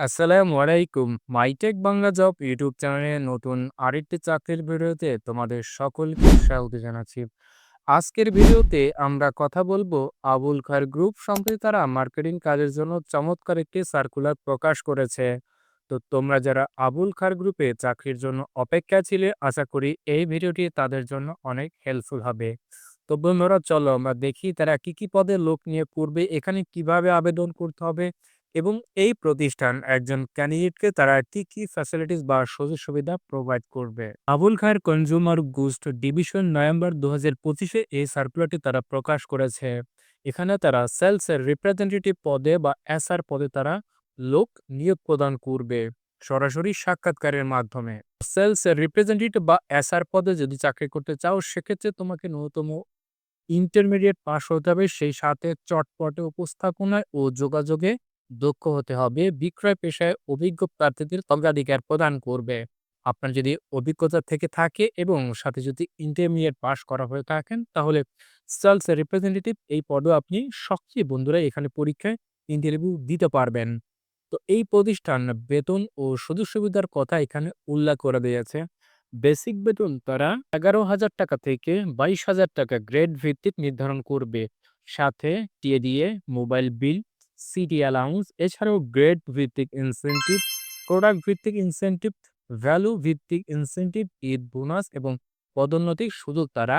আসসালামু আলাইকুম। MyTech Bangla job YouTube চ্যানেলে নতুন আরেকটি চাকরির ভিডিওতে তোমাদের সকলকে স্বাগত জানাচ্ছি। আজকের ভিডিওতে আমরা কথা বলব আবুল খায়ের গ্রুপ সম্প্রতি তারা মার্কেটিং কাজের জন্য চমৎকার একটি সার্কুলার প্রকাশ করেছে। তো তোমরা যারা আবুল খায়ের গ্রুপে চাকরির জন্য অপেক্ষা ছিলে আশা করি এই ভিডিওটি তাদের জন্য অনেক হেল্পফুল হবে। তো বন্ধুরা চলো আমরা দেখি তারা কি, কি পদে লোক নিয়ে করবে, এখানে কীভাবে আবেদন করতে হবে এবং এই প্রতিষ্ঠান একজন ক্যান্ডিডেটকে তারা কি, কি ফ্যাসিলিটিস বা সুযোগ সুবিধা প্রোভাইড করবে। Abul Khayer consumer goods division November ২০২৫ এ এই সার্কুলারটি তারা প্রকাশ করেছে। এখানে তারা সেলসের রিপ্রেজেন্টেটিভ পদে বা এসআর পদে তারা লোক নিয়োগ প্রদান করবে সরাসরি সাক্ষাৎকারের মাধ্যমে। সেলসের রিপ্রেজেন্টেটিভ বা এসআর পদে যদি চাকরি করতে চাও সেক্ষেত্রে তোমাকে ন্যূনতম ইন্টারমিডিয়েট পাস হতে হবে সেই সাথে চটপটে উপস্থাপনায় ও যোগাযোগে দক্ষ হতে হবে। বিক্রয় পেশায় অভিজ্ঞ প্রার্থীদের অগ্রাধিকার প্রদান করবে। আপনার যদি অভিজ্ঞতা থেকে থাকে এবং সাথে যদি ইন্টারমিডিয়েট পাস করা হয়ে থাকেন, তাহলে সেলস রিপ্রেজেন্টেটিভ এই পদও আপনি সবচেয়ে বন্ধুরা এখানে পরীক্ষায় ইন্টারভিউ দিতে পারবেন। তো এই প্রতিষ্ঠান বেতন ও সুযোগ সুবিধার কথা এখানে উল্লেখ করে দিয়েছে বেসিক বেতন তারা এগারো হাজার টাকা থেকে বাইশ হাজার টাকা গ্রেড ভিত্তিক নির্ধারণ করবে। সাথে TADA mobile bill city allowance এছাড়াও গ্রেড ভিত্তিক ইনসেন্টিভ প্রোডাক্ট ভিত্তিক ইনসেন্টিভ ভ্যালু ভিত্তিক ইনসেন্টিভ ঈদ বোনাস এবং পদোন্নতির সুযোগ তারা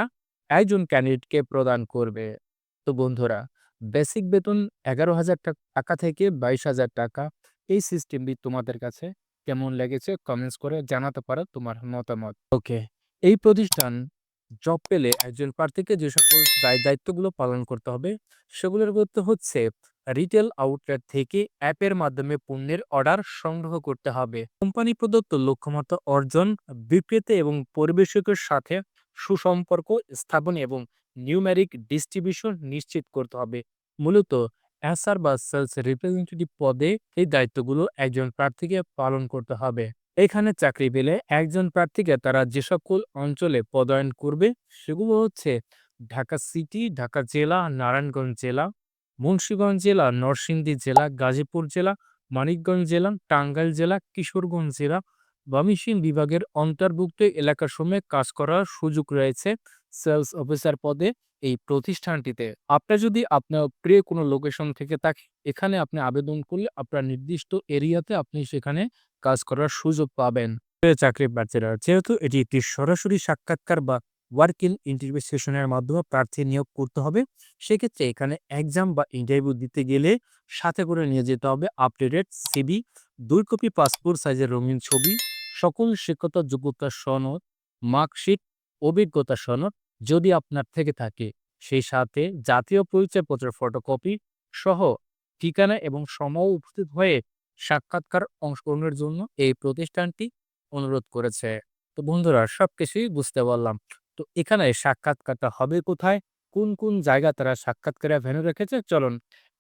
একজন ক্যান্ডিডেটকে প্রদান করবে। তো বন্ধুরা বেসিক বেতন এগারো হাজার টাকা থেকে বাইশ হাজার টাকা। এই সিস্টেমটি তোমাদের কাছে কেমন লেগেছে কমেন্টস করে জানাতে পারো তোমার মতামত। ওকে এই প্রতিষ্ঠান জব পেলে একজন প্রার্থীকে যে সকল দায় দায়িত্বগুলো পালন করতে হবে, সেগুলোর মধ্যে হচ্ছে রিটেল আউটলেট থেকে অ্যাপের মাধ্যমে পণ্যের অর্ডার সংগ্রহ করতে হবে। কোম্পানি প্রদত্ত লক্ষ্যমাত্রা অর্জন, বিক্রেতা এবং পরিবেশকের সাথে সুসম্পর্ক স্থাপন এবং নিউমেরিক ডিস্ট্রিবিউশন নিশ্চিত করতে হবে। মূলত অ্যাসার বা সেলস রিপ্রেজেন্টেটিভ পদে এই দায়িত্বগুলো একজন প্রার্থীকে পালন করতে হবে। এখানে চাকরি পেলে একজন প্রার্থীকে তারা যে সকল অঞ্চলে পদায়ন করবে সেগুলো হচ্ছে ঢাকা সিটি ঢাকা জেলা, নারায়ণগঞ্জ জেলা মুন্সীগঞ্জ জেলা, নরসিংদী জেলা, গাজীপুর জেলা, মানিকগঞ্জ জেলা, টাঙ্গাইল জেলা, কিশোরগঞ্জ জেলা ময়মনসিংহ বিভাগের অন্তর্ভুক্ত এলাকাসমূহে কাজ করার সুযোগ রয়েছে সেলস অফিসার পদে এই প্রতিষ্ঠানটিতে। আপনার যদি আপনার প্রিয় কোনো লোকেশন থেকে থাকে, এখানে আপনি আবেদন করলে আপনার নির্দিষ্ট এরিয়াতে আপনি সেখানে কাজ করার সুযোগ পাবেন। চাকরি প্রার্থীরা যেহেতু এটি একটি সরাসরি সাক্ষাৎকার বা ওয়ার্ক ইন ইন্টারভিউ মাধ্যমে প্রার্থী নিয়োগ করতে হবে। সেক্ষেত্রে এখানে এক্সাম বা ইন্টারভিউ দিতে গেলে সাথে করে নিয়ে যেতে হবে আপডেটেড সিবি দুই কপি পাসপোর্ট সাইজের রঙিন ছবি, সকল শিক্ষতা যোগ্যতা সনদ মার্কশিট অভিজ্ঞতা সনদ যদি আপনার থেকে থাকে। সেই সাথে জাতীয় পরিচয়পত্রের ফটোকপি সহ ঠিকানা এবং সময় উপস্থিত হয়ে সাক্ষাৎকার অংশগ্রহণের জন্য এই প্রতিষ্ঠানটি অনুরোধ করেছে। তো বন্ধুরা সবকিছুই বুঝতে পারলাম। তো এখানে সাক্ষাৎকারটা হবে কোথায়? কোন কোন জায়গা তারা সাক্ষাৎকারে ভেনু রেখেছে? চলুন,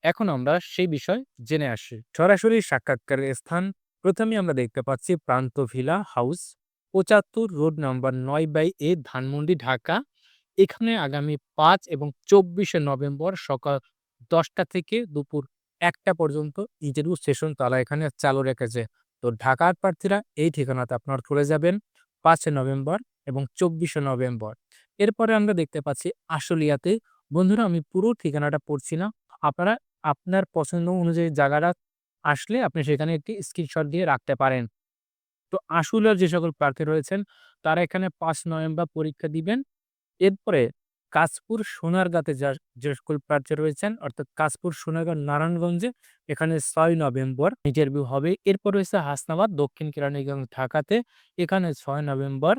এখন আমরা সেই বিষয় জেনে আসি। সরাসরি সাক্ষাৎকারের স্থান প্রথমে আমরা দেখতে পাচ্ছি প্রান্ত ভিলা হাউস, পঁচাত্তর, রোড নাম্বার নয় বাই এ, ধানমন্ডি, ঢাকা। এখানে আগামী পাঁচ এবং চব্বিশে নভেম্বর সকাল দশটা থেকে দুপুর একটা পর্যন্ত ইন্টারভিউ সেশন তারা এখানে চালু রেখেছে। তো ঢাকার প্রার্থীরা এই ঠিকানাতে আপনার চলে যাবেন। পাঁচই নভেম্বর এবং চব্বিশে নভেম্বর। এরপরে আমরা দেখতে পাচ্ছি আশুলিয়াতে, বন্ধুরা, আমি পুরো ঠিকানাটা পড়ছি না। আপনারা, আপনার পছন্দ অনুযায়ী জায়গাটা আসলে আপনি সেখানে একটি স্ক্রিনশট দিয়ে রাখতে পারেন। তো আশুলিয়ার যে সকল প্রার্থী রয়েছেন, তারা এখানে পাঁচ নভেম্বর পরীক্ষা দিবেন। এরপরে কাশপুর সোনারগাঁতে যা, যে সকল প্রার্থী রয়েছেন, অর্থাৎ কাশপুর, সোনারগাঁ, নারায়ণগঞ্জে এখানে ছয় নভেম্বর ইন্টারভিউ হবে। এরপর রয়েছে হাসনাবাদ, দক্ষিণ কেরানীগঞ্জ, ঢাকাতে এখানে ছয় নভেম্বর।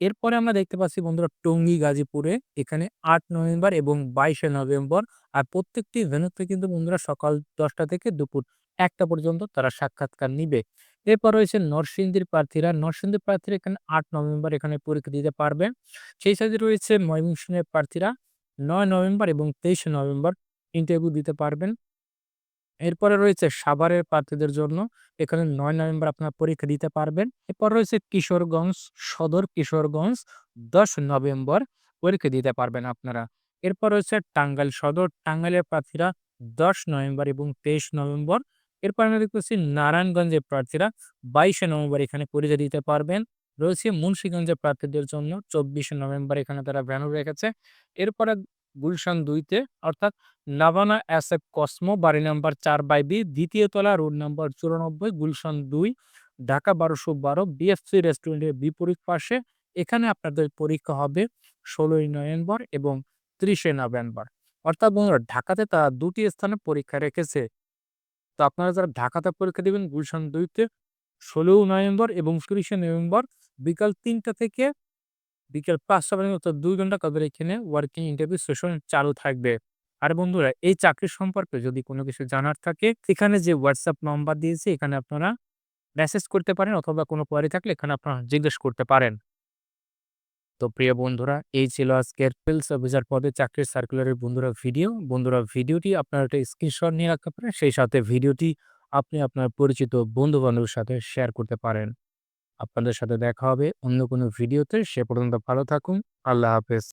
এরপরে আমরা দেখতে পাচ্ছি বন্ধুরা টঙ্গী, গাজীপুরে এখানে আট নভেম্বর এবং বাইশে নভেম্বর আর প্রত্যেকটি ভেনুতে কিন্তু বন্ধুরা সকাল দশটা থেকে দুপুর একটা পর্যন্ত তারা সাক্ষাৎকার নিবে। এরপর রয়েছে নরসিংদীর প্রার্থীরা। নরসিংদীর প্রার্থীরা এখানে আট নভেম্বর এখানে পরীক্ষা দিতে পারবে। সেই সাথে রয়েছে ময়মনসিংহের প্রার্থীরা। নয় নভেম্বর এবং তেইশে নভেম্বর ইন্টারভিউ দিতে পারবেন। এরপরে রয়েছে সাভারের প্রার্থীদের জন্য। এখানে নয় নভেম্বর আপনার পরীক্ষা দিতে পারবেন। এরপর রয়েছে কিশোরগঞ্জ, সদর কিশোরগঞ্জ। দশ নভেম্বর পরীক্ষা দিতে পারবেন আপনারা। এরপর রয়েছে টাঙ্গাইল সদর। টাঙ্গাইলের প্রার্থীরা দশ নভেম্বর এবং তেইশ নভেম্বর। এরপর আমরা দেখতেছি নারায়ণগঞ্জের প্রার্থীরা বাইশে নভেম্বর এখানে পরীক্ষা দিতে পারবেন। রয়েছে মুন্সিগঞ্জের প্রার্থীদের জন্য চব্বিশে নভেম্বর এখানে তারা ব্যানার রেখেছে। এরপরে গুলশান দুইতে অর্থাৎ নাভানা অ্যাসেপ কসমো, বাড়ি নাম্বার চার বাই বি, দ্বিতীয় তলা রোড নাম্বার চুরানব্বই, গুলশান দুই, ঢাকা বারোশো বারো, বিএফসি রেস্টুরেন্টের বিপরীত পাশে। এখানে আপনাদের পরীক্ষা হবে ষোলোই নভেম্বর এবং ত্রিশে নভেম্বর। অর্থাৎ বন্ধুরা, ঢাকাতে তারা দুটি স্থানে পরীক্ষা রেখেছে। তো আপনারা যারা ঢাকাতে পরীক্ষা দেবেন, গুলশান দুইতে ষোলো নভেম্বর এবং তিরিশে নভেম্বর, বিকাল তিনটা থেকে বিকেল পাঁচটা পর্যন্ত দুই ঘণ্টা তাদের এখানে ওয়ার্কিং ইন্টারভিউ সেশন চালু থাকবে। আর বন্ধুরা, এই চাকরি সম্পর্কে যদি কোনো কিছু জানার থাকে, এখানে যে হোয়াটসঅ্যাপ নম্বর দিয়েছি, এখানে আপনারা মেসেজ করতে পারেন অথবা কোনো কোয়ারি থাকলে এখানে আপনারা জিজ্ঞেস করতে পারেন। তো প্রিয় বন্ধুরা, এই ছিল আজকের ফিল্ডস অফিসার পদে চাকরির সার্কুলারের বন্ধুরা ভিডিও বন্ধুরা ভিডিওটি আপনারা একটা স্ক্রিনশট নিয়ে রাখতে পারেন, সেই সাথে ভিডিওটি আপনি আপনার পরিচিত বন্ধু বান্ধবের সাথে শেয়ার করতে পারেন। আপনাদের সাথে দেখা হবে অন্য কোনো ভিডিওতে। সে পর্যন্ত ভালো থাকুন। আল্লাহ হাফেজ।